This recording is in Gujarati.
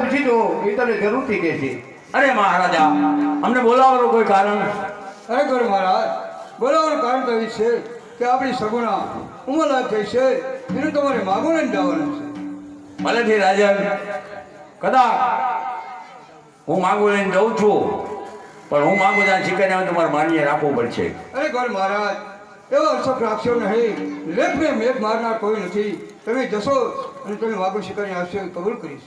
પૂછી દો એ તને જરૂરથી કહે છે. અરે મહારાજા અમને બોલાવવાનું કોઈ કારણ? અરે ગુરુ મહારાજ બોલાવવાનું કારણ તો એ છે કે આપણી સગુણા ઉંમરલાયક થઈ છે એને તમારે માગો લઈને જવાનું છે. ભલેથી રાજન કદાચ હું માગું લઈને જઉં છું પણ હું માંગુ ત્યાં શીખે તમારે માન્ય રાખવું પડશે. અરે ગુરુ મહારાજ એવો અશોક રાખશો નહીં લેખને મેઘ મારનાર કોઈ નથી. તમે જશો અને તમે વાગુ શિકારી આવશો એ કબૂલ કરીશ.